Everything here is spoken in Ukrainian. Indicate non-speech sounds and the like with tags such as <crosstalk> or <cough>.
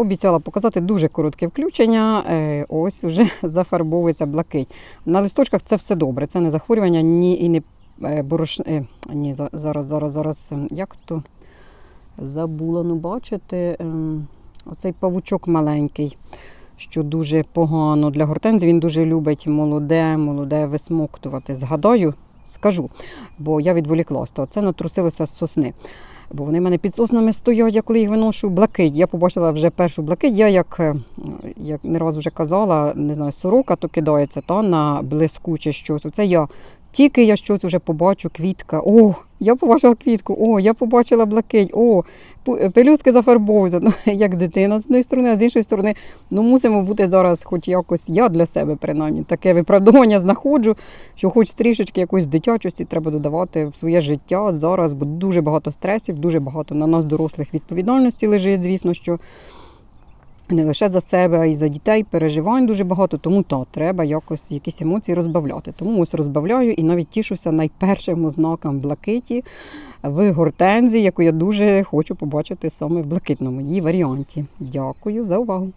Обіцяла показати дуже коротке включення. Е, Ось вже <laughs> зафарбовується блакить. На листочках це все добре. Це не захворювання, ні і не е, борош... е, Ні, зараз, зараз, зараз. ем, Як то забула, ну бачите, ем, оцей павучок маленький, що дуже погано для гортензії. Він дуже любить молоде, молоде висмоктувати. Згадаю, скажу, бо я відволіклася. Це натрусилося з сосни. Бо вони в мене під соснами стоять, я коли їх виношу блакить. Я побачила вже першу блакить. Я як, е, як не раз вже казала, не знаю, сорока то кидається та на блискуче щось. Оце я. Тільки я щось вже побачу, квітка. О, я побачила квітку, о, я побачила блакить, о, пелюстки зафарбовуються. <laughs> Ну, як дитина з однієї сторони, а з іншої сторони, ну мусимо бути зараз, хоч якось я для себе принаймні таке виправдовування <laughs> знаходжу, що хоч трішечки якоїсь дитячості треба додавати в своє життя зараз, бо дуже багато стресів, дуже багато на нас, дорослих, відповідальності лежить, звісно, що не лише за себе, а й за дітей, переживань дуже багато, тому то треба якось якісь емоції розбавляти. Тому ось розбавляю і навіть тішуся найпершим ознакам блакиті в гортензії, яку я дуже хочу побачити саме в блакитному її варіанті. Дякую за увагу.